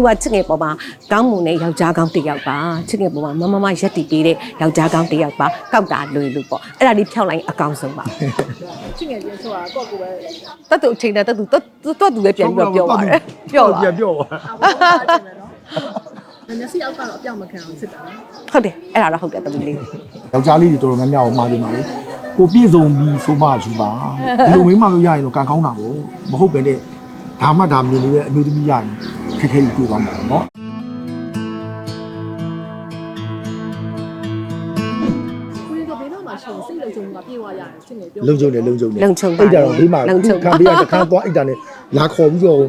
तू ကချစ်ငယ်ပေါ်မှာကောင်းမွန်တဲ့ယောက်ျားကောင်းတစ်ယောက်ပါချစ်ငယ်ပေါ်မှာမမမရက်တီပေးတဲ့ယောက်ျားကောင်းတစ်ယောက်ပါကောက်တာလွယ်လို့ပေါ့အဲ့ဒါလေးဖြောက်လိုက်ရင်အကောင်ဆုံးပါချစ်ငယ်ချင်းဆိုတာကိုယ့်ကိုယ်ပဲတတ်သူအချိန်နဲ့တတ်သူတတ်သူတတ်သူလည်းပြန်ပြီးတော့ပြောပါတယ်ပြောပါပြန်ပြောပါအောက်ပါချင်တယ်နော်မျက်စိအောက်ကတော့အပြောင်းမခံအောင်စစ်တာနော်ဟုတ်တယ်အဲ့ဒါတော့ဟုတ်တယ်တမီးလေးယောက်ျားလေးတွေတော်တော်များများကိုမှားနေပါလေကိုပြည့်စုံပြီးဆိုမှယူပါဒီလိုမိမလို့ရရင်တော့ကံကောင်းတာကိုမဟုတ်ပဲနဲ့ဒါမှဒါမြင်နေတဲ့အမျိုးသမီးရရင် ခက်ခဲကြီးတွေ့သွားမှာပေါ့နော်ကိုရင်ကဘေးတော့မှရှင်စိတ်လုံခြုံမှုကပြေဝရတယ်ချစ်ငယ်ပြောလုံခြုံတယ်လုံခြုံတယ်လုံခြုံပါအိတ်ကြတော့ဒီမှာလုံခြုံပါခံပေးရတခါသွားအိတ်တာနဲ့လာခေါ်ပြီးတော့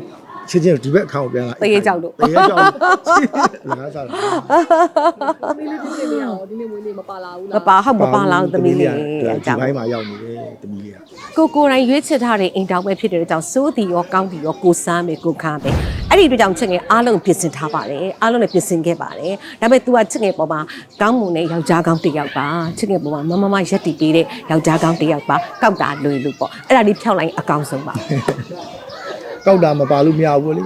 ချင်းချင်းဒီဘက်အခါကိုပြန်လာတရေကြောက်လို့တရေကြောက်လို့ငါစားတာဒီလေးဒီလေးရောဒီနေ့မွေးနေ့မပါလာဘူးမလားပါဟုတ်မပါလားတမီးလေးဒီအကြောင်းဘိုင်းမှာရောက်နေတယ်တမီးလေးကကိုကိုယ်တိုင်ရွေးချယ်ထားတဲ့အိမ်တောင်ပဲဖြစ်တဲ့ကြောင့်စိုးတီရောကောင်းတီရောကိုစားမယ်ကိုခါမယ် အဲ့ဒီအတွက်ကြောင့်ချစ်ငယ်အားလုံးပြင်ဆင်ထားပါတယ်အားလုံးလည်းပြင်ဆင်ခဲ့ပါတယ်ဒါပေမဲ့ तू ကချစ်ငယ်ပေါ်မှာကောင်းမွန်တဲ့ယောက်ျားကောင်းတစ်ယောက်ပါချစ်ငယ်ပေါ်မှာမမမရက်တီပေးတဲ့ယောက်ျားကောင်းတစ်ယောက်ပါကောက်တာလွယ်လို့ပေါ့အဲ့ဒါလေးဖြောက်လိုက်ရင်အကောင်ဆုံးပါကောက်တာမပါလို့မရဘူးလေ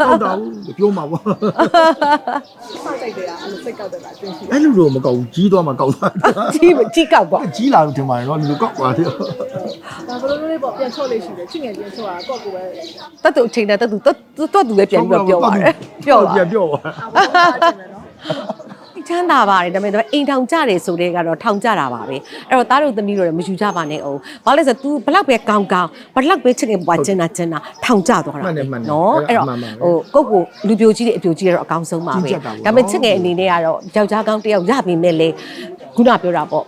ကောက်တာဘူးပြောမှာပေါ့စောက်တိုက်တယ်ကအဲ့လိုစိတ်ကောက်တယ်လားကျင်းရှိတယ်အဲ့လိုတော့မကောက်ဘူးကြီးသွားမှကောက်တာကြီးကြီးကောက်ပေါ့ကြီးလာလို့ထင်ပါတယ်နော်လူကောက်သွားတယ်ဒါဘလိုလေးပေါ့ပြန်ချော့လေးရှိတယ်ချစ်ငယ်ချင်းဆိုတာကိုယ့်ကိုယ်ပဲတတ်သူအချိန်နဲ့တတ်သူတတ်သူလည်းပြန်ပြီးတော့ပြောပါတယ်ပြောပါပြန်ပြောပါအောက်ပါ ချင်တယ်နော်ချမ်းသာပါတယ်ဒါပေမဲ့အိမ်ထောင်ကြတယ်ဆိုတဲ့ကတော့ထောင်ကြတာပါပဲအဲ့တော့သားတို့သမီးတို့လည်းမယူကြပါနဲ့အောင်ဘာလဲဆို तू ဘလောက်ပဲကောင်းကောင်းဘလောက်ပဲချစ်နေပွားကျင်တာကျင်တာထောင်ကြသွားတာနော်အဲ့တော့ဟိုကိုယ့်ကိုလူပြိုကြီးတွေအပြိုကြီးတွေတော့အကောင်းဆုံးပါပဲဒါပေမဲ့ချစ်ငယ်အနေနဲ့ကတော့ယောက်ျားကောင်းတယောက်ရပြီမဲ့လေခုနပြောတာပေါ့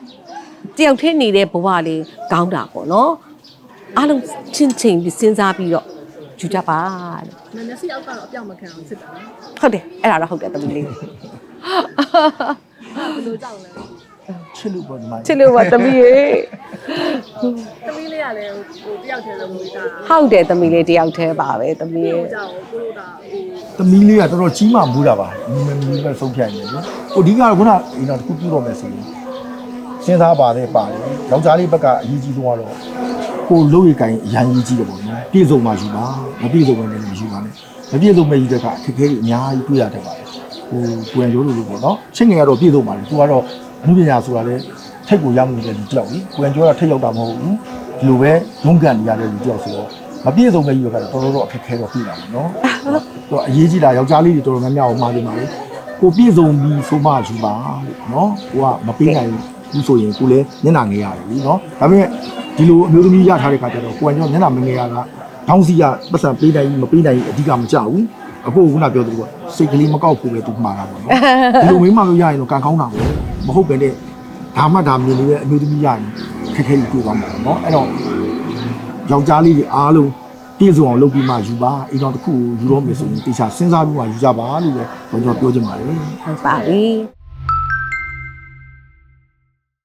တယောက်ထင်းနေတဲ့ဘဝလေးကောင်းတာပေါ့နော်အားလုံးချင်းချင်းပြီးစဉ်းစားပြီးတော့ယူကြပါတဲ့မျက်စိအောက်ကတော့အပြောင်းမခံအောင်စစ်တာနော်ဟုတ်တယ်အဲ့ဒါတော့ဟုတ်တယ်သမီးလေး ဘယ်လိုကြောက်လဲချစ်လို့ပေါ့ဒီမှာချစ်လို့ပါသမီးရေသမီးလေးကလည်းဟိုတယောက်တည်းလုံးမွေးတာဟုတ်တယ်သမီးလေးတယောက်တည်းပါပဲသမီးရေကိုကြောက်ကိုတို့တာဟိုသမီးလေးကတော်တော်ကြီးမှမူးတာပါမင်းမင်းပဲဆုံးဖြတ်နေတယ်နော်ဟိုအဓိကတော့ခုနအိမ်တော်တစ်ခုပြုတော့မယ်ဆိုရင်စဉ်းစားပါတယ်ပါတယ်ယောက်ျားလေးဘက်ကအရေးကြီးဆုံးကတော့ကိုလုံးရီကင်အရန်ကြီးကြီးတယ်ပေါ့နော်ပြည့်စုံမှယူပါမပြည့်စုံမယ်လည်းမယူပါနဲ့မပြည့်စုံမဲ့ယူတဲ့ကအခက်အခဲတွေအများကြီးတွေ့ရတတ်ပါတယ် ဟိုကိုယ်ရိုးလိုလိုပေါ့နော်ချင်းငယ်ကတော့ပြည့်စုံပါတယ်သူကတော့အမှုပညာဆိုတာလေထိတ်ကိုရောက်နေတဲ့လူတစ်ယောက်ကြီးကိုယ်ရိုးကထိတ်ရောက်တာမဟုတ်ဘူးဒီလိုပဲရုန်းကန်နေရတဲ့လူတစ်ယောက်ဆိုတော့မပြည့်စုံမဲ့ယူတဲ့ကတော့တော်တော်တော့အခက်အခဲတော့ပြတာပေါ့နော်တော့အရေးကြီးတာယောက်ျားလေးတွေတော်တော်များများကိုမှားနေပါလေကိုပြည့်စုံပြီးဆိုမှယူပါလို့နော်ကိုကမပေးနိုင်ဘူးဆိုရင်ကိုလည်းမျက်နှာငယ်ရတယ်လीနော်ဒါပေမဲ့ဒီလိုအမျိုးသမီးရထားတဲ့ခါကျတော့ကိုကညောမျက်နှာမငယ်ရတာတောင်းစီကပတ်စံပေးနိုင်မပေးနိုင်အဓိကမကြဘူး အခုကခုနပြောသလိုကစိတ်ကလေးမကောက်ဖို့ပဲသူမှားတာပေါ့နော်ဒီလိုမိမလို့ရရင်တော့ကံကောင်းတာပဲမဟုတ်ပဲနဲ့ဒါမှဒါမြင်နေတဲ့အမျိုးသမီးရရင်ခက်ခဲကြီးတွေ့သွားမှာပေါ့နော်အဲ့တော့ယောက်ျားလေးတွေအားလုံးပြည့်စုံအောင်လုပ်ပြီးမှယူပါအိမ်တော်တစ်ခုကိုယူတော့မယ်ဆိုရင်တေချာစဉ်းစားပြီးမှယူကြပါလို့ပဲကျွန်တော်ပြောချင်ပါတယ်ဟုတ်ပါပြီ